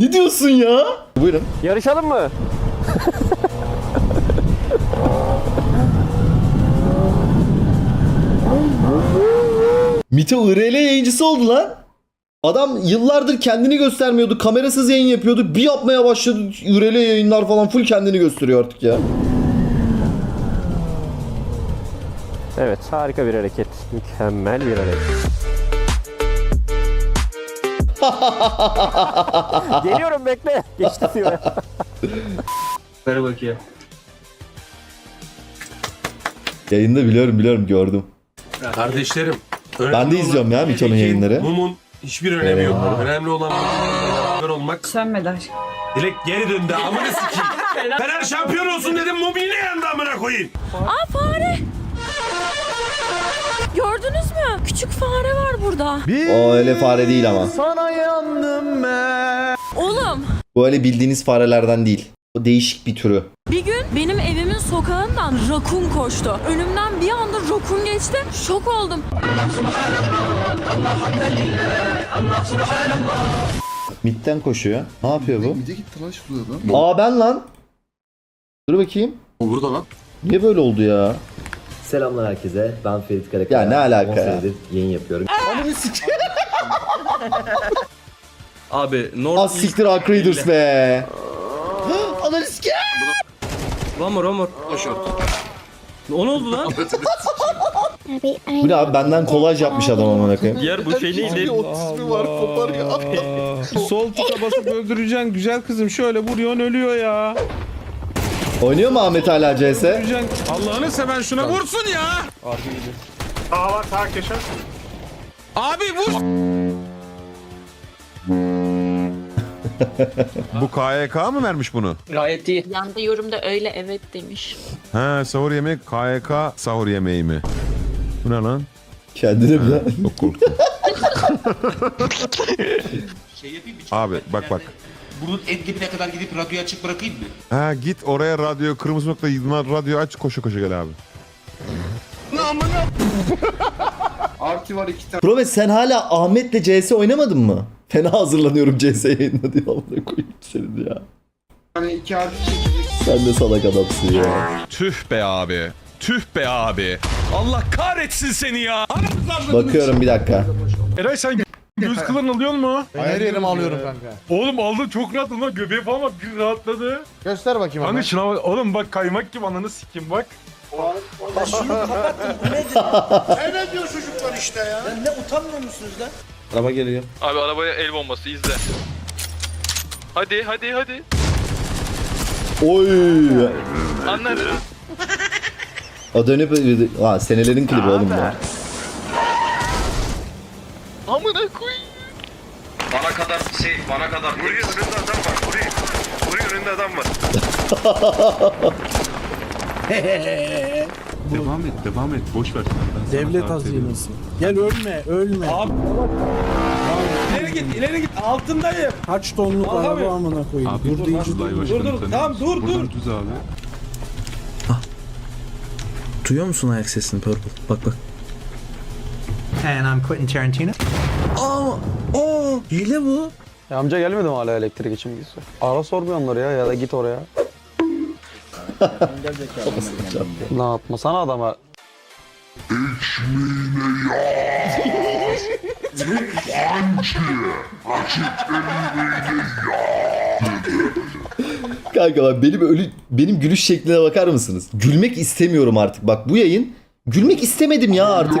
Ne diyorsun ya? Buyurun. Yarışalım mı? Mito IRL yayıncısı oldu lan. Adam yıllardır kendini göstermiyordu. Kamerasız yayın yapıyordu. Bir yapmaya başladı. IRL yayınlar falan full kendini gösteriyor artık ya. Evet harika bir hareket. Mükemmel bir hareket. Geliyorum bekle. Geçti diyor ya. Ver bakayım. Yayında biliyorum biliyorum gördüm. Kardeşlerim. Ben de izliyorum ya Melekin, yayınları. Mumun hiçbir önemi yok. Önemli olan beraber olmak. Sönmedi aşkım. Dilek geri döndü. Amına sikeyim. Fener şampiyon olsun dedim. Mum yine yandı amına koyayım. Gördünüz mü? Küçük fare var burada. O öyle fare değil ama. Oğlum Bu öyle bildiğiniz farelerden değil. O değişik bir türü. bir gün benim evimin sokağından rakun koştu. Önümden bir anda rakun geçti. Şok oldum. Midden koşuyor. Ne yapıyor bu? Mide gitti lan şurada. Aa ben lan. Dur bakayım. O burada lan. Niye böyle oldu ya? Selamlar herkese. Ben Ferit Karakaya. Ya ne alaka On ya? senedir yayın yapıyorum. Abi North Az siktir Ark Raiders be. Ananı sikeyim. One more, one more. O ne oldu lan? Bu ne abi benden kolaj yapmış adam amına koyayım. Diğer bu şey neydi? Otismi var kopar ya. Sol tıka basıp öldüreceksin güzel kızım. Şöyle vuruyorsun ölüyor ya. Oynuyor mu Ahmet hala CS? Öldüreceksin. Allah'ını seven şuna vursun ya. Abi vur. Bu KYK mı vermiş bunu? Gayet iyi. Yanda yorumda öyle evet demiş. He sahur yemeği KYK sahur yemeği mi? Bu ne lan? Kendine mi? Çok korktum. Abi bak bak. Bunun en dibine kadar gidip radyoyu açık bırakayım mı? Ha git oraya radyo kırmızı nokta yıldızlar radyo aç koşu koşu gel abi. Arti var iki tane. Prove sen hala Ahmet'le CS oynamadın mı? Fena hazırlanıyorum CS yayınına diye amına koyayım senin ya. Hani iki çekecek. Sen de salak adamsın ya. Tüh be abi. Tüh be abi. Allah kahretsin seni ya. Bakıyorum bir dakika. Eray sen göz kılın alıyor mu? Her yerime alıyorum kanka. Oğlum aldın çok rahat lan göbeği falan bak bir rahatladı. Göster bakayım Kanka şuna bak oğlum bak kaymak gibi ananı sikim bak. Ne diyor çocuklar işte ya? Araba geliyor. Abi arabaya el bombası izle. Hadi hadi hadi. Oy. Anladın. O dönüp ha senelerin klibi oğlum ya. Amına koy. Bana kadar şey, bana kadar. Buraya önünde adam var. Buraya. Buraya önünde adam var. Devam et devam et boş ver. Devlet hazinesi. Gel ölme ölme. İleri git ileri git altındayım. Kaç tonluk araba amına koyayım. Dur deyince Dur dur tamam dur dur. Duyuyor musun ayak sesini Purple? Bak bak. And I'm Quentin Tarantino. Aa, aa, hile bu. Ya amca gelmedi mi hala elektrik için bilgisi? Ara sor bir onları ya ya da git oraya. ne yapmasana adama. Kanka bak benim ölü benim gülüş şekline bakar mısınız? Gülmek istemiyorum artık. Bak bu yayın gülmek istemedim ya artık.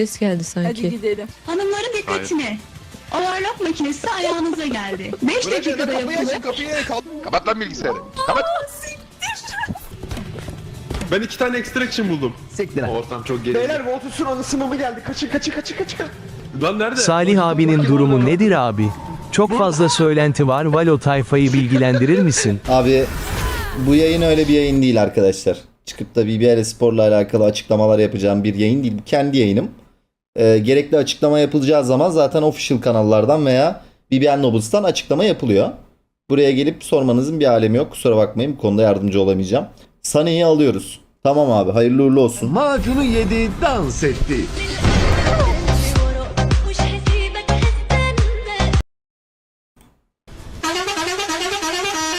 Ses geldi Hadi sanki. gidelim. Hanımların dikkatine. Overlock makinesi ayağınıza geldi. 5 dakikada yapılır. Kapat lan bilgisayarı. Kapat. Ben iki tane extraction buldum. Siktir. Ortam çok. Beyler Voltus'un anısına mı geldi? Kaçın kaçın kaçın kaçın. Lan nerede? Salih abinin durumu nedir abi? Çok fazla söylenti var. Valo tayfayı bilgilendirir misin? Abi bu yayın öyle bir yayın değil arkadaşlar. Çıkıp da BBR Spor'la alakalı açıklamalar yapacağım bir yayın değil. Bu kendi yayınım. Ee, gerekli açıklama yapılacağı zaman zaten official kanallardan veya BBN Nobles'tan açıklama yapılıyor. Buraya gelip sormanızın bir alemi yok. Kusura bakmayın bu konuda yardımcı olamayacağım. Sane'yi alıyoruz. Tamam abi hayırlı uğurlu olsun. Macunu yedi, dans etti.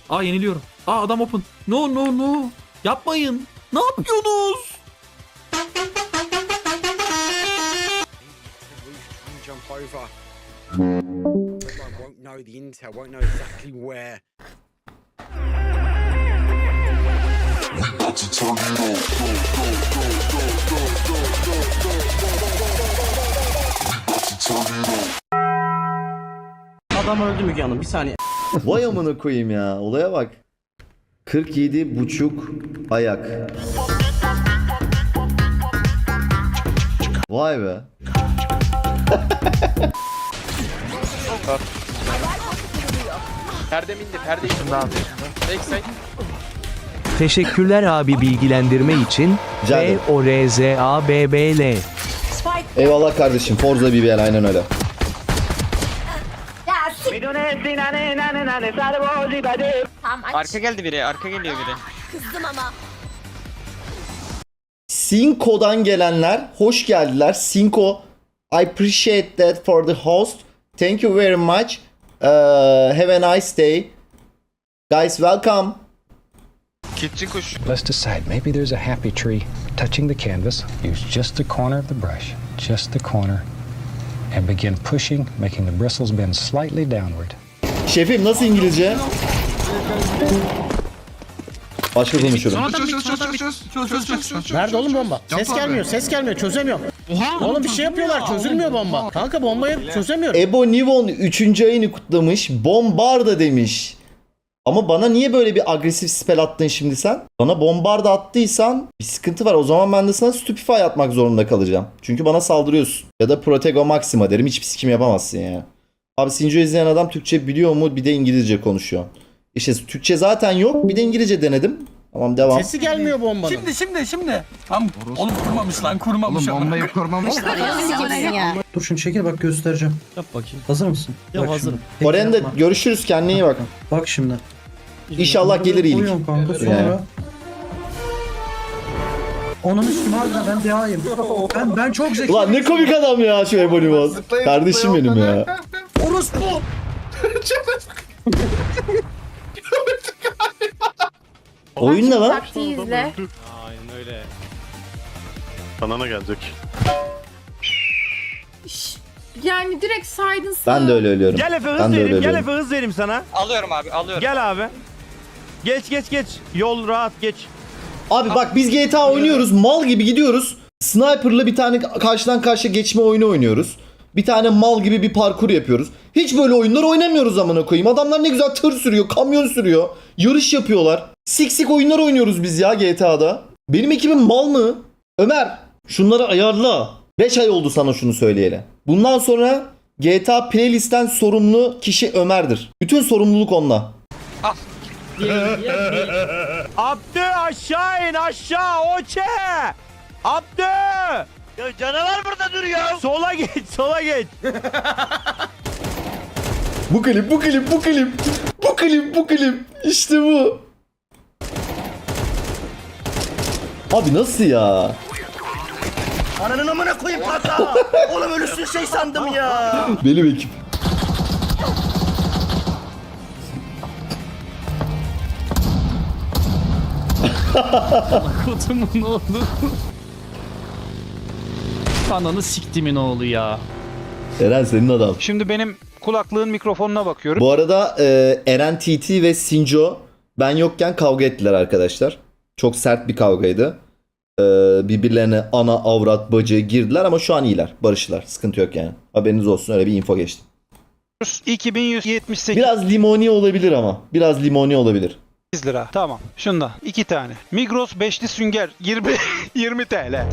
Aa yeniliyorum. Aa adam open. No no no. Yapmayın. Ne yapıyorsunuz? Adam öldü Müge Hanım bir saniye. Vay amına koyayım ya. Olaya bak. 47 buçuk ayak. Vay be. Perde indi perde indi. Backside. Teşekkürler abi bilgilendirme için. Rica ederim. O R Z A B B L. Eyvallah kardeşim. Forza BBL aynen öyle. Arka geldi biri arka geliyor biri. Kızdım ama. Cinco'dan gelenler hoş geldiler. Cinco I appreciate that for the host. Thank you very much. Uh, have a nice day. Guys welcome. Kitchen kuş. Let's decide. Maybe there's a happy tree touching the canvas. Use just the corner of the brush, just the corner, and begin pushing, making the bristles bend slightly downward. Şefim nasıl İngilizce? Başka konuşuyorum. Nerede oğlum bomba? Ses gelmiyor, ses gelmiyor. Çözemiyorum. Oğlum bir şey yapıyorlar, çözülmüyor bomba. Kanka bombayı çözemiyorum. Ebo Nivon 3. ayını kutlamış. Bombarda demiş. Ama bana niye böyle bir agresif spell attın şimdi sen? Bana bombarda attıysan bir sıkıntı var. O zaman ben de sana stupefy atmak zorunda kalacağım. Çünkü bana saldırıyorsun. Ya da protego maxima derim. Hiçbir sikim yapamazsın yani. Abi Sinjo izleyen adam Türkçe biliyor mu? Bir de İngilizce konuşuyor. İşte Türkçe zaten yok. Bir de İngilizce denedim. Tamam devam. Sesi gelmiyor bombanın. Şimdi şimdi şimdi. Tam oğlum kurmamış lan kurmamış. Oğlum bombayı Dur şunu çekil bak göstereceğim. Yap bakayım. Hazır mısın? Ya hazırım. Koren de görüşürüz. Kendine iyi bak. Bak şimdi. İnşallah gelir iyilik. Uyuyorum kanka sonra. Yani. Onun üstüne harbiden ben DA'yım. Ben, ben çok zeki. Ulan ne komik adam ya şu Ebo Nivon. Kardeşim benim ya. Orospu. Oyun ne lan? Taktiği izle. Banana gelecek. Yani direkt saydın Ben de öyle ölüyorum. Gel Efe hız Ben de öyle vereyim. Gel ölüyorum. Efe hız vereyim sana. Alıyorum abi alıyorum. Gel abi. Geç geç geç. Yol rahat geç. Abi bak biz GTA oynuyoruz. Mal gibi gidiyoruz. Sniper'la bir tane karşıdan karşıya geçme oyunu oynuyoruz. Bir tane mal gibi bir parkur yapıyoruz. Hiç böyle oyunlar oynamıyoruz amına koyayım. Adamlar ne güzel tır sürüyor, kamyon sürüyor. Yarış yapıyorlar. Siksik oyunlar oynuyoruz biz ya GTA'da. Benim ekibim mal mı? Ömer şunları ayarla. 5 ay oldu sana şunu söyleyeli. Bundan sonra GTA playlist'ten sorumlu kişi Ömer'dir. Bütün sorumluluk onunla. Abdü aşağı in aşağı oçe. Abdü. Ya canavar burada duruyor. Sola geç sola geç. Bu klip, bu klip, bu klip. Bu klip, bu klip. İşte bu. Abi nasıl ya? Ananın amına koyayım kanka. Oğlum ölüsün şey sandım ya. Benim ekip. Kutumun oğlu. Ananı siktimin oğlu ya. Eren senin adam. Şimdi benim kulaklığın mikrofonuna bakıyorum. Bu arada e, Eren TT ve Sinjo ben yokken kavga ettiler arkadaşlar. Çok sert bir kavgaydı. E, birbirlerine ana, avrat, bacı girdiler ama şu an iyiler. Barıştılar. Sıkıntı yok yani. Haberiniz olsun öyle bir info geçti. 2178. Biraz limoni olabilir ama. Biraz limoni olabilir. lira. Tamam. Şundan iki tane. Migros beşli sünger 20 20 TL.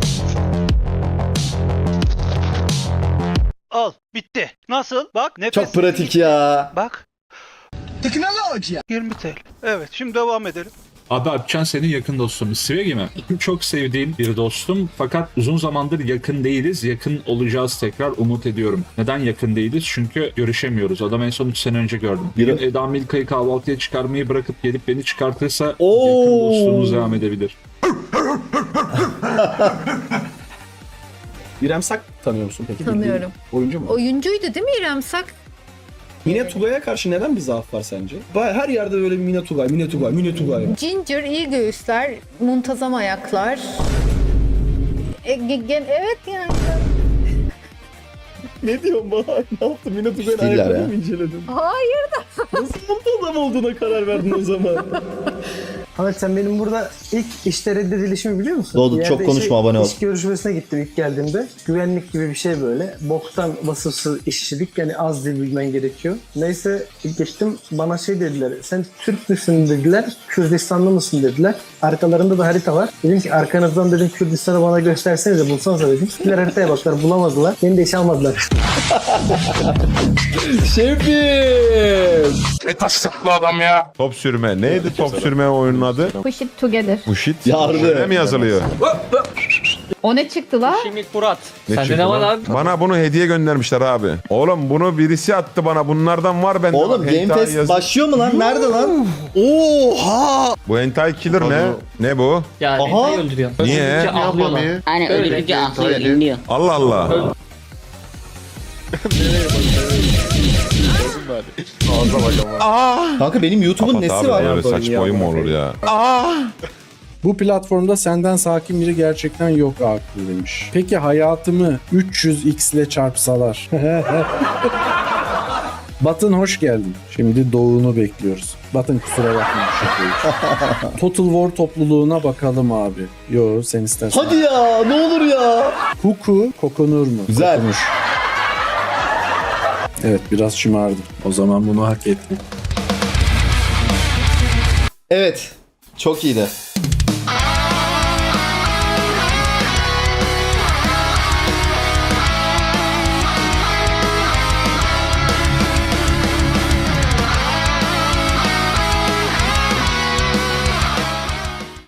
Al bitti. Nasıl? Bak nefes. Çok pratik ya. Bak. Teknoloji. 20 TL. Evet şimdi devam edelim. Abi Alpcan senin yakın dostum. Svegi mi? Çok sevdiğim bir dostum. Fakat uzun zamandır yakın değiliz. Yakın olacağız tekrar umut ediyorum. Neden yakın değiliz? Çünkü görüşemiyoruz. Adam en son 3 sene önce gördüm. Bir Bir- gün Eda Milka'yı kahvaltıya çıkarmayı bırakıp gelip beni çıkartırsa Oo. yakın dostluğumuz devam edebilir. İrem Sak tanıyor musun peki? Tanıyorum. Oyuncu mu? Oyuncuydu değil mi İrem Sak? Mine Tugay'a karşı neden bir zaaf var sence? Baya her yerde böyle bir Mine Tugay, Mine Tugay, Mine Tugay. Ginger, iyi göğüsler, muntazam ayaklar. E, ge- evet yani. ne diyorsun bana? Ne yaptın? Mine Tugay'ın Stiller ya. mı inceledin? Hayır da. Nasıl muntazam olduğuna karar verdin o zaman? Ahmet sen benim burada ilk işte reddedilişimi biliyor musun? Doğdu, Bir çok konuşma, işe- abone ol. İş görüşmesine gittim ilk geldiğimde. Güvenlik gibi bir şey böyle. Boktan vasıfsız işçilik yani az dil bilmen gerekiyor. Neyse gittim bana şey dediler. Sen Türk müsün dediler. Kürdistanlı mısın dediler. Arkalarında da harita var. Dedim ki arkanızdan dedim Kürdistan'ı bana göstersenize bulsanıza dedim. Gittiler haritaya baktılar bulamadılar. Beni de işe almadılar. Şefim. Top sürme. Neydi top sürme oyunun adı? Push it together. Bushit. Yardım. Öyle mi yazılıyor? O ne çıktı la? Ne Sende ne var abi? Bana bunu hediye göndermişler abi. Oğlum bunu birisi attı bana. Bunlardan var bende. Oğlum Bak, Game Fest yazı- başlıyor mu lan? Nerede lan? Oha! Bu hentai killer ne? Ne bu? Aha! Niye? Aynen öldürünce atlıyor, inliyor. Allah Allah. Kanka benim YouTube'un nesi abi, var? Böyle saçma oyun mu olur ya? Bu platformda senden sakin biri gerçekten yok aklı demiş. Peki hayatımı 300x ile çarpsalar? Batın hoş geldin. Şimdi doğunu bekliyoruz. Batın kusura bakma. için. Total War topluluğuna bakalım abi. Yo sen istersen. Hadi ya ne olur ya. Kuku kokunur mu? Güzel. Kokunur. Evet biraz şımardım. O zaman bunu hak ettim. Evet. Çok iyiydi.